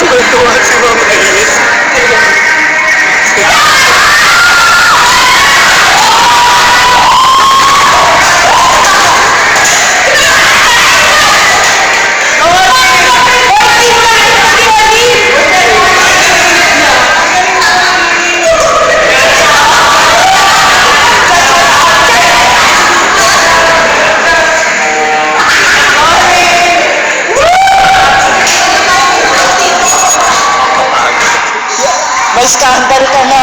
Gusto May scandal ka na.